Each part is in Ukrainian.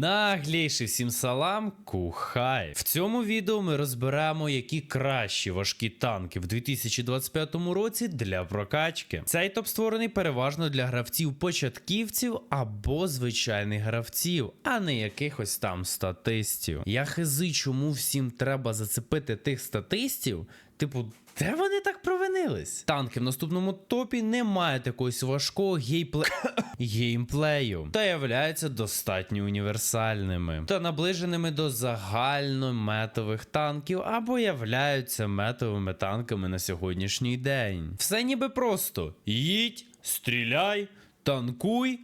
Наглійший всім салам, кухай. В цьому відео ми розберемо, які кращі важкі танки в 2025 році для прокачки. Цей топ створений переважно для гравців-початківців або звичайних гравців, а не якихось там статистів. Я хизи, чому всім треба зацепити тих статистів. Типу, де вони так провинились? Танки в наступному топі не мають якогось важкого геймпле... геймплею та являються достатньо універсальними та наближеними до загальнометових танків або являються метовими танками на сьогоднішній день. Все ніби просто: їдь, стріляй, танкуй.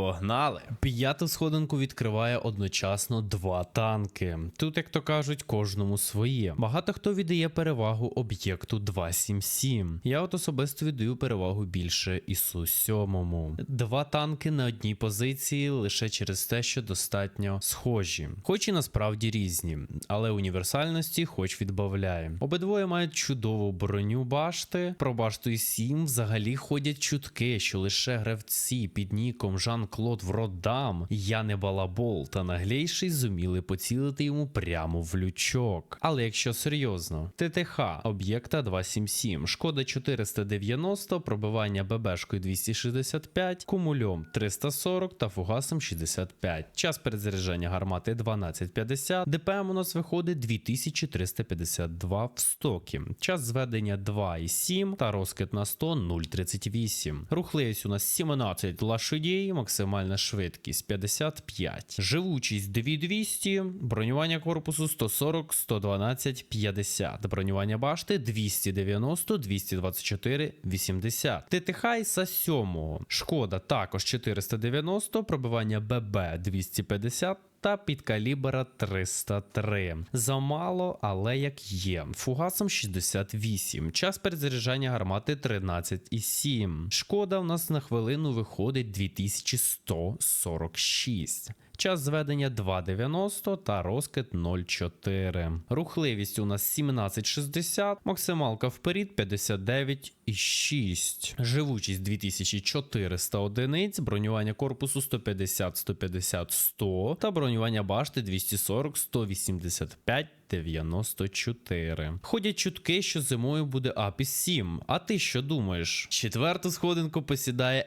Погнали! П'яту сходинку відкриває одночасно два танки. Тут, як то кажуть, кожному своє. Багато хто віддає перевагу об'єкту 277. Я от особисто віддаю перевагу більше ісу 7 Два танки на одній позиції лише через те, що достатньо схожі, хоч і насправді різні, але універсальності хоч відбавляє. Обидвоє мають чудову броню башти. Про башту і 7 взагалі ходять чутки, що лише гравці під ніком Жан-Клод Вродам, я не балабол та наглейший зуміли поцілити йому прямо в лючок. Але якщо серйозно, ТТХ об'єкта 277, шкода 490, пробивання ББшкою 265, кумульом 340 та фугасом 65. Час перезаряджання гармати 1250, ДПМ у нас виходить 2352 в стокі. Час зведення 2,7 та розкид на 100 0,38. Rухливість у нас 17 лошадей, максимальна швидкість 55. Живучість 2200, бронювання корпусу 140, 112, 50. Бронювання башти 290, 224, 80. ТТХ ІСа 7. Шкода також 490, пробивання ББ 250 та підкалібра 303. Замало, але як є. Фугасом 68. Час перезаряджання гармати 13,7. Шкода в нас на хвилину виходить 2146. Час зведення 2,90 та розкид 0,4. Рухливість у нас 17,60, максималка вперед 59,6. Живучість 2400 одиниць, бронювання корпусу 150, 150, 100 та бронювання башти 240, 185. 94. Ходять чутки, що зимою буде Апіс 7. А ти що думаєш? Четверту сходинку посідає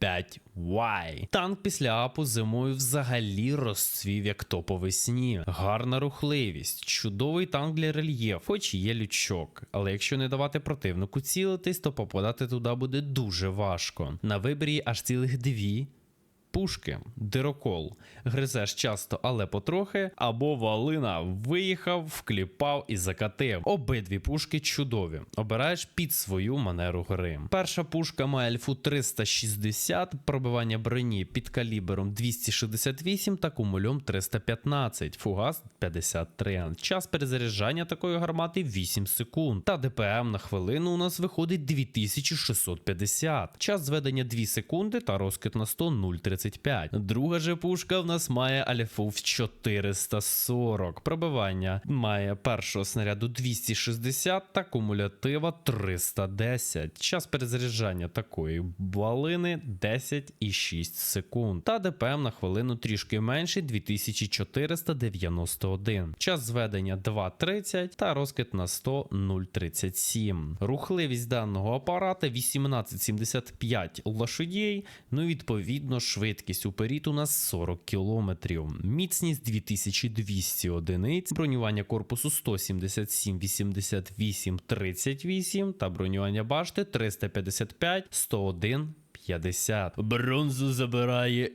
М5Y. Танк після апу зимою взагалі розцвів як то сні. Гарна рухливість, чудовий танк для рельєф, хоч є лючок. Але якщо не давати противнику цілитись, то попадати туди буде дуже важко. На виборі аж цілих дві пушки, дирокол, гризеш часто, але потрохи, або валина виїхав, вкліпав і закатив. Обидві пушки чудові. Обираєш під свою манеру гри. Перша пушка має альфу 360, пробивання броні під калібром 268 та кумульом 315, фугас 53. Час перезаряджання такої гармати 8 секунд. Та ДПМ на хвилину у нас виходить 2650. Час зведення 2 секунди та розкид на 100 0,35. Друга же пушка в нас має альфу в 440. Пробивання має першого снаряду 260 та кумулятива 310. Час перезаряджання такої балини 10,6 секунд. Та ДПМ на хвилину трішки менший 2491. Час зведення 2,30 та розкид на 100 0,37. Рухливість даного апарата 1875 лошадей. Ну відповідно швидкість уперед у нас 40 км. Міцність 2200 одиниць, бронювання корпусу 177, 88, 38 та бронювання башти 355, 101, 50. Бронзу забирає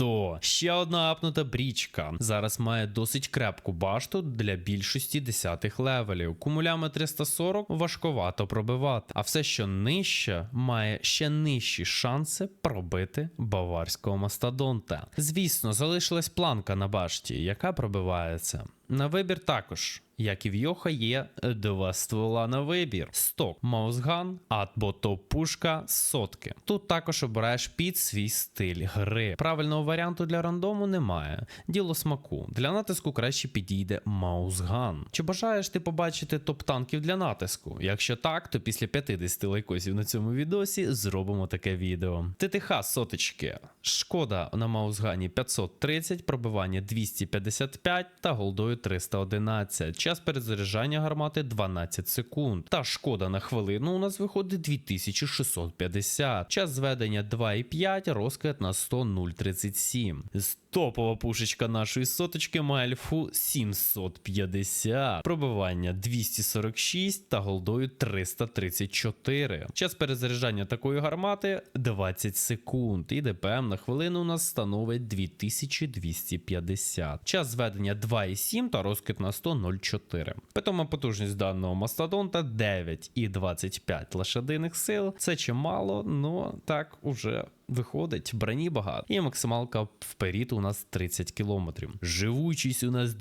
Є100. Ще одна апнута брічка. Зараз має досить крепку башту для більшості десятих левелів. Кумулями 340 важковато пробивати. А все, що нижче, має ще нижчі шанси пробити баварського мастодонта. Звісно, залишилась планка на башті, яка пробивається. На вибір також. Як і в Йоха, є два ствола на вибір: сток, маусган або топ-пушка сотки. Тут також обираєш під свій стиль гри. Правильного варіанту для рандому немає. Діло смаку. Для натиску краще підійде маузган. Чи бажаєш ти побачити топ танків для натиску? Якщо так, то після 50 лайкосів на цьому відосі зробимо таке відео. ТТХ соточки. Шкода на маузгані 530, пробивання 255 та голдою 311. Час перезаряджання гармати 12 секунд. Та шкода на хвилину у нас виходить 2650. Час зведення 2,5, розкид на 100 037. 7. Топова пушечка нашої соточки має альфу 750, пробивання 246 та голдою 334. Час перезаряджання такої гармати 20 секунд. І ДПМ на хвилину у нас становить 2250. Час зведення 2,7 та розкид на 100 0,4. Питома потужність даного мастодонта 9,25 лошадиних сил. Це чимало, но так уже виходить, броні багато. І максималка вперед у нас 30 кілометрів. Живучість у нас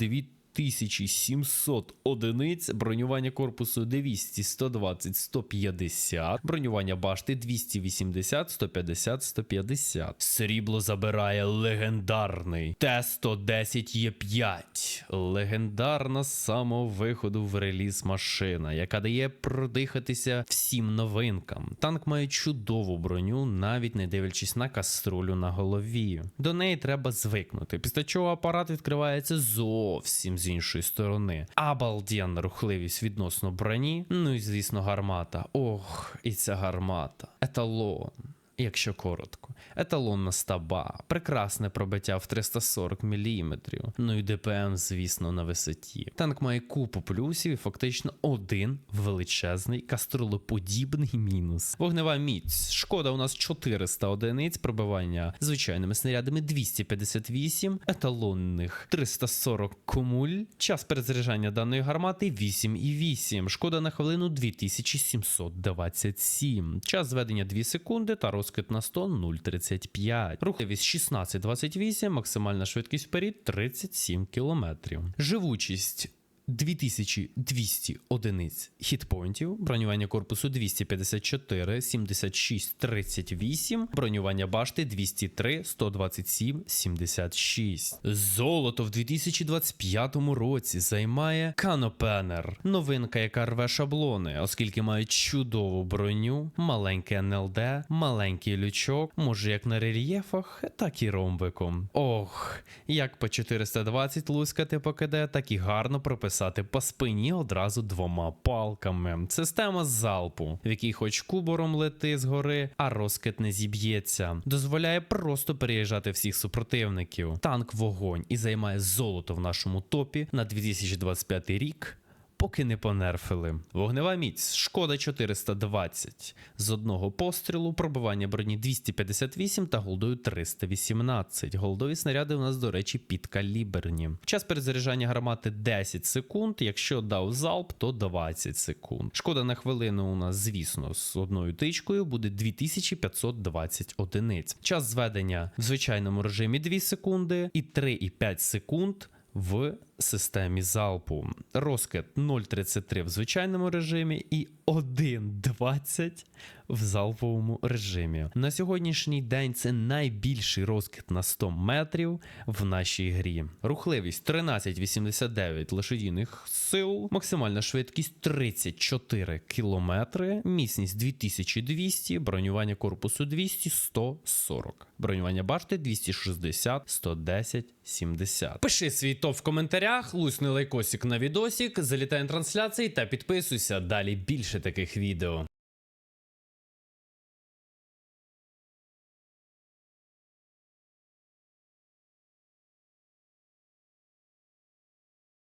2700 одиниць, бронювання корпусу 200, 120, 150, бронювання башти 280, 150, 150. Срібло забирає легендарний Т-110 Є5. Легендарна з самого виходу в реліз машина, яка дає продихатися всім новинкам. Танк має чудову броню, навіть не дивлячись на каструлю на голові. До неї треба звикнути, після чого апарат відкривається зовсім з іншої сторони. Абалденна рухливість відносно броні. Ну і звісно, гармата. Ох, і ця гармата. Еталон. Якщо коротко, еталонна стаба, прекрасне пробиття в 340 мм, ну і ДПМ, звісно, на висоті. Танк має купу плюсів і фактично один величезний каструлоподібний мінус. Вогнева міць. Шкода у нас 400 одиниць, пробивання звичайними снарядами 258, еталонних 340 кумуль. Час перезаряджання даної гармати 8,8. Шкода на хвилину 2727. Час зведення 2 секунди та розкид на 100 0,35. Рухливість 16,28, максимальна швидкість вперед 37 км. Живучість 2200 одиниць хітпоінтів, бронювання корпусу 254, 76, 38, бронювання башти 203, 127, 76. Золото в 2025 році займає Канопенер, новинка, яка рве шаблони, оскільки має чудову броню, маленький НЛД, маленький лючок, може як на рельєфах, так і ромбиком. Ох, як по 420 лускати по КД, так і гарно прописати по спині одразу двома палками. Система залпу, в якій хоч кубором лети згори, а розкид не зіб'ється. Дозволяє просто переїжджати всіх супротивників. Танк вогонь і займає золото в нашому топі на 2025 рік. Поки не понерфили. Вогнева міць, шкода 420. З одного пострілу, пробивання броні 258 та голдою 318. Голдові снаряди у нас, до речі, підкаліберні. Час перезаряджання гармати 10 секунд. Якщо дав залп, то 20 секунд. Шкода на хвилину у нас, звісно, з одною тичкою буде 2520 одиниць. Час зведення в звичайному режимі 2 секунди і 3,5 секунд в системі залпу. Розкид 0,33 в звичайному режимі і 1,20 в залповому режимі. На сьогоднішній день це найбільший розкид на 100 метрів в нашій грі. Рухливість 13,89 лошадіних сил, максимальна швидкість 34 км, міцність 2200, бронювання корпусу 200, 140, бронювання башти 260, 110, 70. Пиши свій топ в коментарях, лусни лайкосик на відосик, залітай на трансляції та підписуйся. Далі більше таких відео.